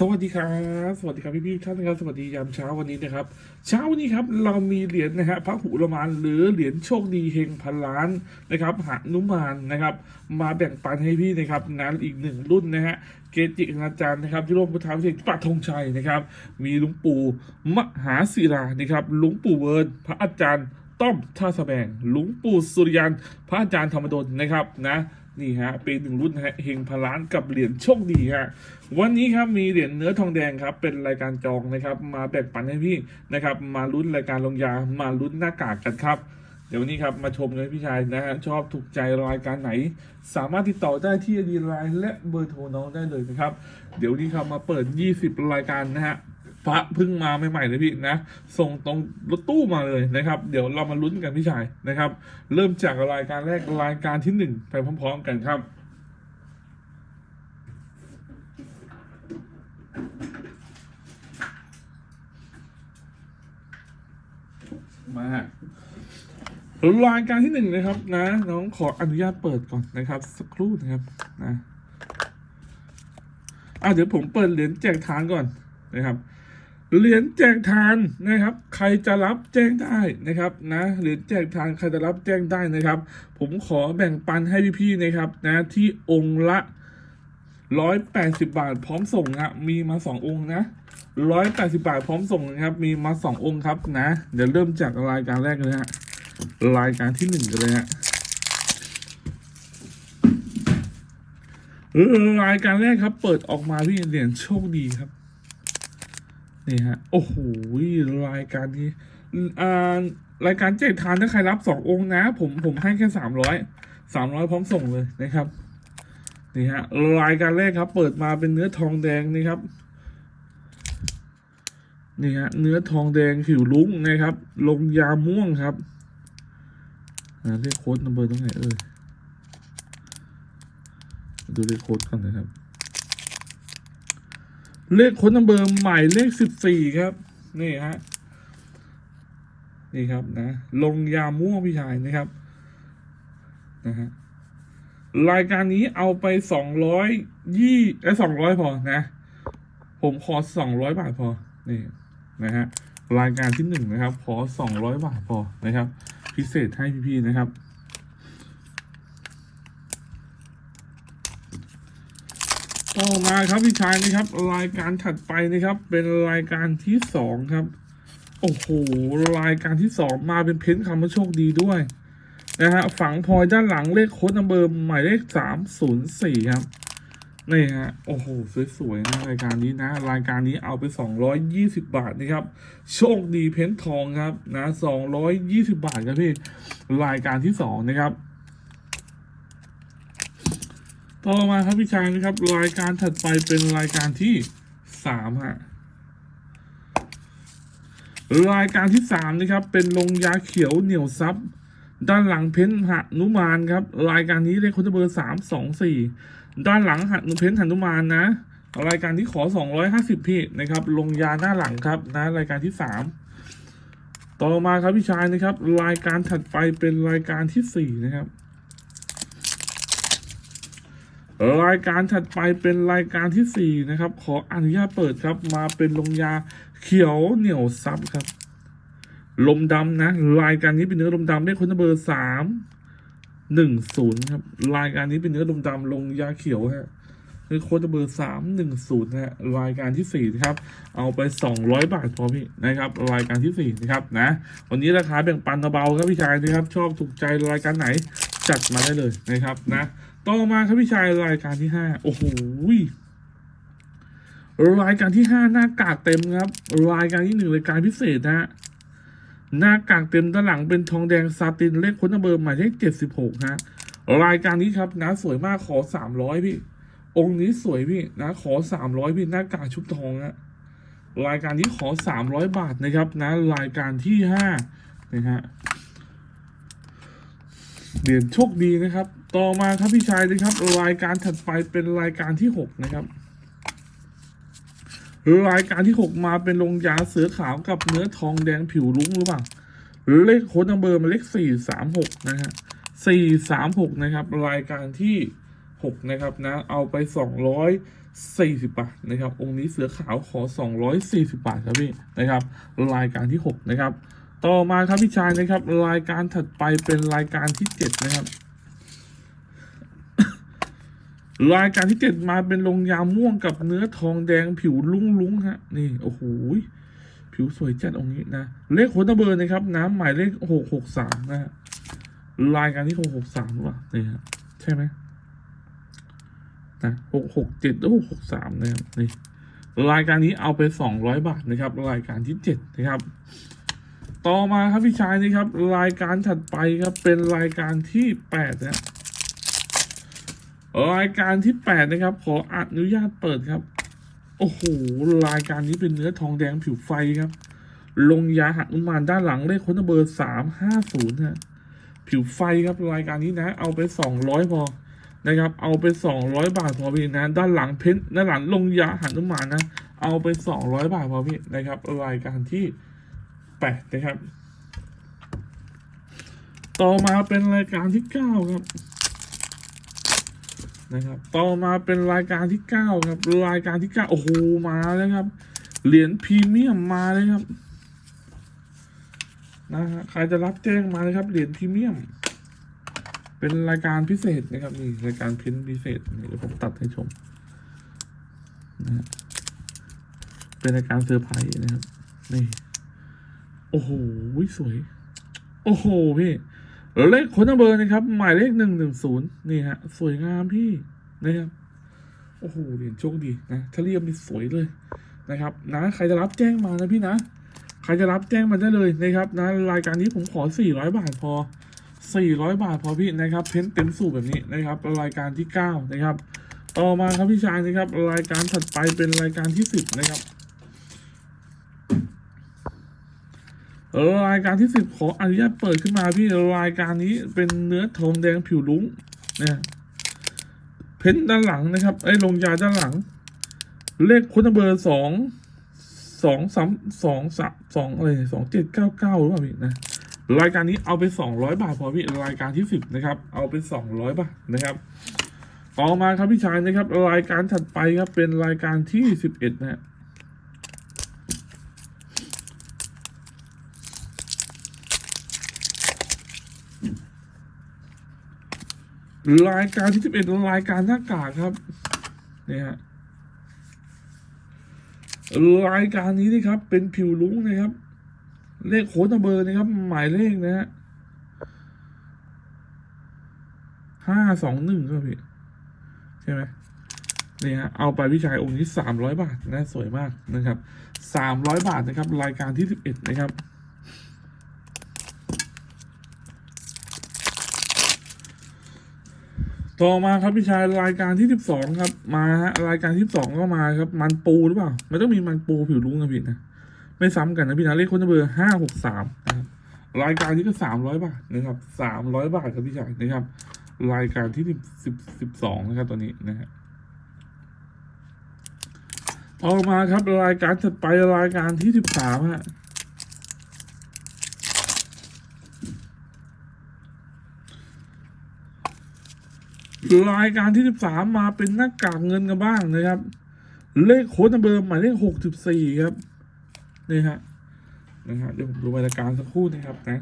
สวัสดีครับ สวัสดีครับพี่พี่ๆท่านนะครับสวัสดียามเช้าวันนี้นะครับ เช้าวันนี้ครับเรามีเหรียญนะฮะพระหุรมานหรือเหรียญโชคดีเฮงพันล้านนะครับหานุมานนะครับ มาแบ่งปันให้พี่นะครับงานอีกหนึ่งรุ่นนะฮะเกจิอาจารย์นะครับที่ร่วมพุทธาวิเศษปักธงชัยนะครับ มีหลุงปู่มหาศิลานะครับหลุงปู่เวิร์นพระอาจารย์ต้อมท่าสแบงหลุงปู่สุริยันพระอาจารย์ธรรมดลนะครับนะ นี่ฮะเป็นหนึ่งรุ่นฮะเฮงพนล้านกับเหรียญโชคดีฮะวันนี้ครับมีเหรียญเนื้อทองแดงครับเป็นรายการจองนะครับมาแบ่งปันให้พี่นะครับมาลุ้นรายการลงยามาลุ้นหน้ากากกันครับเดี๋ยววันนี้ครับมาชมกันพี่ชายนะฮะชอบถูกใจรายการไหน สามารถติดต่อได้ที่ดีไลน์และเบอร์โทรน้องได้เลยนะครับ เดี๋ยวนนี้ครับมาเปิด 20 รายการนะฮะ พระเพิ่งมาใหม่ๆเลยพี่นะส่งตรงรถตู้มาเลยนะครับ เดี๋ยวเรามาลุ้นกันพี่ชายนะครับ เริ่มจากรายการแรกรายการที่หนึ่งไปพร้อมๆกันครับมารายการที่หนึ่งนะครับนะ น้องขออนุญาตเปิดก่อนนะครับ สักครู่นะครับนะอะเดี๋ยวผมเปิดเหรียญแจกทานก่อนนะครับ เหรียญแจกทานนะครับ ใครจะรับแจ้งได้นะครับนะเหรียญแจกทานใครจะรับแจ้งได้นะครับ ผมขอแบ่งปันให้พี่ๆนะครับนะที่องค์ละร้อยแปดสิบาทพร้อมส่งนะมีมาสององค์นะร้อยแปดสิบาทพร้อมส่งนะครับ มีมาสององค์ครับนะ เดี๋ยวเริ่มจากรายการแรกเลยฮะรายการที่หนึ่งกันเลยฮะรายการแรกครับ เปิดออกมาพี่เหรียญโชคดีครับ นี่ฮะ โอ้โหรายการนี้อ่ารายการแจกทานถ้าใครรับสององค์นะ ผมผมให้แค่สามร้อยสามร้อยพร้อมส่งเลยนะครับนี่ฮะรายการแรกครับ เปิดมาเป็นเนื้อทองแดงนี่ครับนี่ฮะเนื้อทองแดงผิวลุ้งนะครับ ลงยาม่วงครับอ่าเลขโค้ดนัมเบอร์ตรงไหนเอ่ยดูเลขโค้ดก่อนนะครับ เลขค้ดนัมเบอร์ใหม่เลขสิบสี่ครับ นี่ฮะนี่ครับนะลงยาม่วงพี่ชายนะครับนะฮะรายการนี้เอาไปสองร้อยยี่ไอ้สองร้อยพอนะ ผมขอสองร้อยบาทพอนี่นะฮะรายการที่หนึ่งนะครับ ขอสองร้อยบาทพอนะครับ พิเศษให้พี่ๆนะครับ ต่อมาครับพี่ชายนะครับ รายการถัดไปนะครับ เป็นรายการที่สองครับ โอ้โหรายการที่สองมาเป็นเพ้นคำว่าโชคดีด้วยนะฮะฝังพลอยด้านหลังเลขโค้ดนัมเบอร์หมายเลขสามศูนย์สี่ครับนี่ฮะโอ้โหสวยๆนะรายการนี้นะ รายการนี้เอาไปสองร้อยยี่สิบบาทนะครับ โชคดีเพ้นท์ทองครับนะสองร้อยยี่สิบบาทครับพี่รายการที่สองนะครับ ต่อมาครับพี่ชายนะครับ รายการถัดไปเป็นรายการที่สามฮะรายการที่สามนะครับ เป็นลงยาเขียวเหนียวซับด้านหลังเพ้นหนุมานครับ รายการนี้เลขคนเบอร์สามสองสี่ด้านหลังหันุเพ้นหนุมานนะ รายการที่ขอสองร้อยห้าสิบพี่นะครับ ลงยาหน้าหลังครับนะรายการที่สามต่อมาครับพี่ชายนะครับ รายการถัดไปเป็นรายการที่สี่นะครับ รายการถัดไปเป็นรายการที่สี่นะครับ ขออนุญาตเปิดครับมาเป็นลงยาเขียวเหนียวซับครับ ลมดำนะ รายการนี้เป็นเนื้อลมดำเลขคนเบอร์สามหนึ่งศูนย์ครับ รายการนี้เป็นเนื้อลมดำลงยาเขียวฮะคือโค้ดเบอร์สามหนึ่งศูนย์ฮะรายการที่สี่นะครับ เอาไปสองร้อยบาทพอพี่นะครับ รายการที่สี่นะครับนะ วันนี้ราคาแบ่งปันเบาครับพี่ชายนะครับ ชอบถูกใจรายการไหนจัดมาได้เลยนะครับนะ ต่อมาครับพี่ชายรายการที่ห้าโอ้โหรายการที่ห้าหน้ากากเต็มครับ รายการที่หนึ่งรายการพิเศษนะฮะหน้ากากเต็มด้านหลังเป็นทองแดงซาตินเลขค้นเบอร์หมายเลขเจ็ดสิบหกฮะรายการนี้ครับนะสวยมากขอสามร้อยพี่ องค์นี้สวยพี่นะขอสามร้อยพี่หน้ากากชุบทองฮะรายการนี้ขอสามร้อยบาทนะครับนะรายการที่ห้านะฮะเหรียญโชคดีนะครับต่อมาครับพี่ชายนะครับ รายการถัดไปเป็นรายการที่หกนะครับรายการที่หกมาเป็นลงยาเสือขาวกับเนื้อทองแดงผิวรุ้งหรือเปล่าเลขโค้ดนัมเบอร์มาเลขสี่สามหกนะฮะสี่สามหกนะครับ รายการที่หกนะครับนะเอาไปสองร้อยสี่สิบบาทนะครับ องค์นี้เสือขาวขอสองร้อยสี่สิบาทครับพี่นะครับ รายการที่หกนะครับ ต่อมาครับพี่ชายนะครับ รายการถัดไปเป็นรายการที่เจ็ดนะครับ รายการที่เจ็ดมาเป็นลงยาม่วงกับเนื้อทองแดงผิวลุ้งลุ้งฮะ นี่โอ้โหผิวสวยจัดองค์นี้นะ เลขโคตเบอร์นะครับ น้ำหมายเลขหกหกสามนะฮะรายการที่หกหกสามหรือเปล่านี่ฮะใช่ไหมนะหกหกเจ็ดหรือหกหกสามนะครับนี่รายการนี้เอาไปสองร้อยบาทนะครับ รายการที่เจ็ดนะครับ ต่อมาครับพี่ชายนี่ครับ รายการถัดไปครับเป็นรายการที่แปดนะ รายการที่แปดนะครับ ขออนุญาตเปิดครับ โอ้โห รายการนี้เป็นเนื้อทองแดงผิวไฟครับ ลงยาหักนุมานด้านหลังเลขคนเบอร์สามห้าศูนย์ฮะผิวไฟครับรายการนี้นะ เอาไปสองร้อยพอนะครับ เอาไปสองร้อยบาทพอพี่นะ ด้านหลังเพ้นด้านหลังลงยาหักนุมานนะ เอาไปสองร้อยบาทพอพี่นะครับ รายการที่แปดนะครับ ต่อมาเป็นรายการที่เก้าครับ นะครับต่อมาเป็นรายการที่เก้าครับ รายการที่เก้าโอ้โห มาแล้วครับ เหรียญพรีเมียมมาเลยครับนะฮะใครจะรับแจ้งมาเลยครับเหรียญพรีเมียม เป็นรายการพิเศษนะครับนี่รายการพิมพ์พิเศษเดี๋ยวผมตัดให้ชมนะฮะเป็นรายการเซอร์ไพรส์นะครับนี่โอ้โหสวย โอ้โหพี่ เลขคนเบอร์นะครับ หมายเลขหนึ่งหนึ่งศูนย์นี่ฮะ สวยงามพี่นะครับ โอ้โหเหรียญโชคดีนะถ้าเรียบนี่สวยเลยนะครับ นะ ใครจะรับแจ้งมานะพี่นะ ใครจะรับแจ้งมาได้เลยนะครับนะรายการนี้ผมขอสี่ร้อยบาทพอสี่ร้อยบาทพอพี่นะครับ เพ้นเต็มสูบแบบนี้นะครับ รายการที่เก้านะครับ ต่อมาครับพี่ชายนะครับ รายการถัดไปเป็นรายการที่สิบนะครับ รายการที่สิบขออนุญาตเปิดขึ้นมาพี่รายการนี้เป็นเนื้อทองแดงผิวลุ้งเนี่ยเพ้นด้านหลังนะครับไอ้ลงยาด้านหลัง เลขคุณเบอร์สองสองสามสองสามสองอะไรสองเจ็ดเก้าเก้าหรือเปล่าพี่นะรายการนี้เอาไปสองร้อยบาทพอพี่รายการที่สิบนะครับ เอาไปสองร้อยบาทนะครับต่อมาครับพี่ชายนะครับ รายการถัดไปครับเป็นรายการที่สิบเอ็ดนะฮะ รายการที่สิบเอ็ดรายการหน้ากากครับเนี่ยฮะรายการนี้นะครับ เป็นผิวลุ้งนะครับ เลขโค้ดเบอร์นะครับ หมายเลขนะฮะห้าสองหนึ่งครับพี่ ใช่ไหมนี่ฮะเอาไปพี่ชายองค์นี้สามร้อยบาทนะ สวยมากนะครับสามร้อยบาทนะครับ รายการที่สิบเอ็ดนะครับ ต่อมาครับพี่ชายรายการที่สิบสองครับ มาฮะรายการที่สิบสองก็มาครับ มันปูหรือเปล่ามันต้องมีมันปูผิวลุ้งนะพี่นะไม่ซ้ำกันนะพี่นะเลขคนเบอร์ห้าหกสามนะครับรายการนี้ก็สามร้อยบาทนะครับสามร้อยบาทครับพี่ชายนะครับ รายการที่สิบสิบสิบสองนะครับตัวนี้นะฮะต่อมาครับรายการถัดไปรายการที่สิบสามฮะ รายการที่ 13 มาเป็นหน้ากากเงินกันบ้างนะครับ เลขโค้ดนัมเบอร์หมายเลข 64 ครับนี่ฮะนะฮะเดี๋ยวผมดูรายการสักครู่นะครับนะ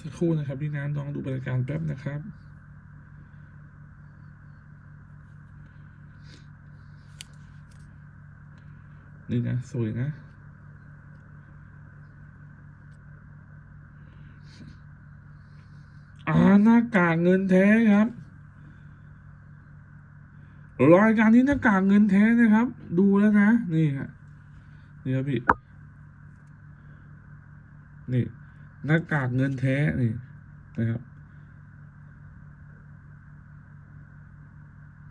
สักครู่นะครับพี่น้ำลองดูบรายการแป๊บนะครับ นี่นะ สวยนะอ่าหน้ากากเงินแท้ครับรายการนี้หน้ากากเงินแท้นะครับ ดูแล้วนะ นี่ฮะนี่ครับพี่นี่หน้ากากเงินแท้นี่นะครับ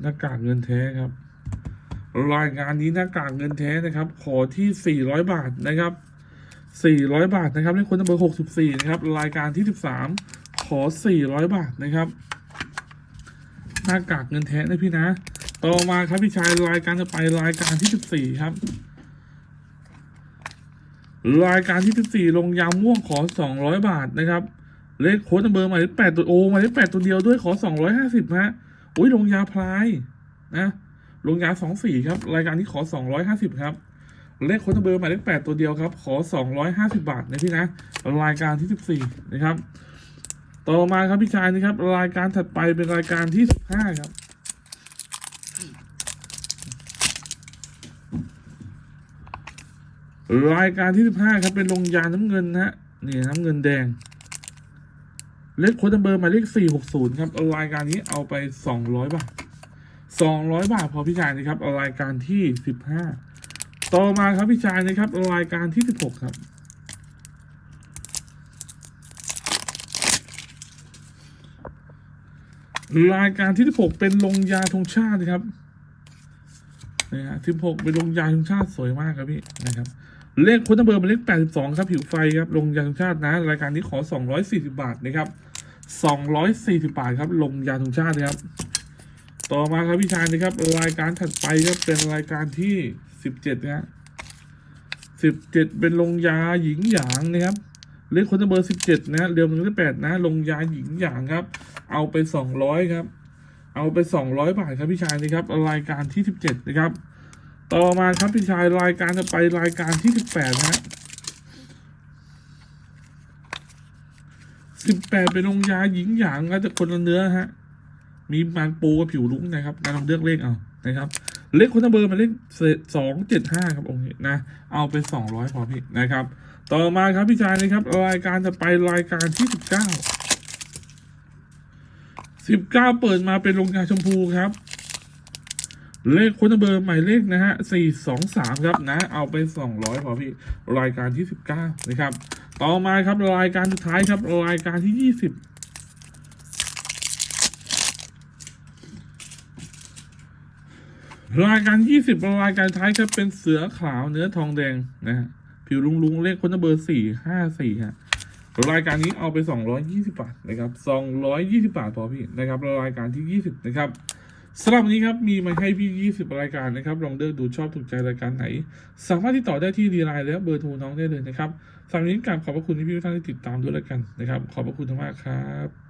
หน้ากากเงินแท้ครับ รายงานนี้หน้ากากเงินแท้นะครับ ขอที่ 400 บาทนะครับ 400 บาทนะครับเลขคนเบอร์64 นะครับ รายการที่ 13 ขอ 400 บาทนะครับ หน้ากากเงินแท้นะพี่นะ ต่อมาครับพี่ชายรายการจะไปรายการที่ 14 ครับ รายการที่สิบสี่ลงยาม่วงขอสองร้อยบาทนะครับ เลขโค้ดนัมเบอร์หมายเลขแปดตัวโอหมายเลขแปดตัวเดียวด้วยขอสองร้อยห้าสิบฮะอุ้ยลงยาพลายนะ ลงยาสองสี่ครับ รายการนี้ขอสองร้อยห้าสิบครับ เลขโค้ดนัมเบอร์หมายเลขแปดตัวเดียวครับ ขอสองร้อยห้าสิบาทนะพี่นะ รายการที่สิบสี่นะครับ ต่อมาครับพี่ชายนะครับ รายการถัดไปเป็นรายการที่สิบห้าครับรายการที่สิบห้าครับเป็นลงยาน้ำเงินนะฮะนี่น้ำเงินแดง เลขโค้ดนัมเบอร์หมายเลขสี่หกศูนย์ครับรายการนี้เอาไปสองร้อยบาท สองร้อยบาทพอพี่ชายนะครับรายการที่สิบห้าต่อมาครับพี่ชายนะครับรายการที่สิบหกครับ รายการที่สิบหกเป็นลงยาธงชาตินะครับนะฮะสิบหกเป็นลงยาธงชาติสวยมากครับพี่นะครับเลขค้ดนัมเบอร์เป็นเลขแปดสิบสองครับผิวไฟครับลงยาธงชาตินะ รายการนี้ขอสองร้อยสี่สิบาทนะครับสองร้อยสี่สิบาทครับลงยาธงชาตินะครับ ต่อมาครับพี่ชายนะครับ รายการถัดไปครับเป็นรายการที่สิบเจ็ดนะสิบเจ็ดเป็นลงยาหญิงหยางนะครับเลขคนเบอร์สิบเจ็ดนะเรียมหนึ่งเลขแปดนะ ลงยาหญิงหยางครับ เอาไปสองร้อยครับ เอาไปสองร้อยบาทครับพี่ชายนะครับ รายการที่สิบเจ็ดนะครับ ต่อมาครับพี่ชายรายการจะไปรายการที่สิบแปดนะฮะสิบแปดเป็นลงยาหญิงหยางก็จะคนละเนื้อฮะ มีมันปูกับผิวลุ้งนะครับการลองเลือกเลขเอานะครับเลขคนนัมเบอร์มาเลขสองเจ็ดห้าครับโอเคนะ เอาไปสองร้อยพอพี่นะครับ ต่อมาครับพี่ชายนะครับ รายการจะไปรายการที่สิบเก้าสิบเก้าเปิดมาเป็นลงยาชมพูครับ เลขคนเบอร์หมายเลขนะฮะสี่สองสามครับนะ เอาไปสองร้อยพอพี่รายการที่สิบเก้านะครับ ต่อมาครับรายการสุดท้ายครับรายการที่ยี่สิบ รายการยี่สิบรายการท้ายครับเป็นเสือขาวเนื้อทองแดงนะฮะผิวลุงลุงเลขคนเบอร์สี่ห้าสี่ฮะรายการนี้เอาไปสองร้อยยี่สิบาทนะครับสองร้อยยี่สิบาทพอพี่นะครับรายการที่ยี่สิบนะครับสำหรับวันนี้ครับมีมาให้พี่ยี่สิบรายการนะครับ ลองเลือกดูชอบถูกใจรายการไหน สามารถที่ต่อได้ที่ดีไลน์และเบอร์โทรน้องได้เลยนะครับสำหรับวันนี้กราบขอบพระคุณที่พี่ทุกท่านที่ติดตามด้วยแล้วกันนะครับ ขอบพระคุณมากครับ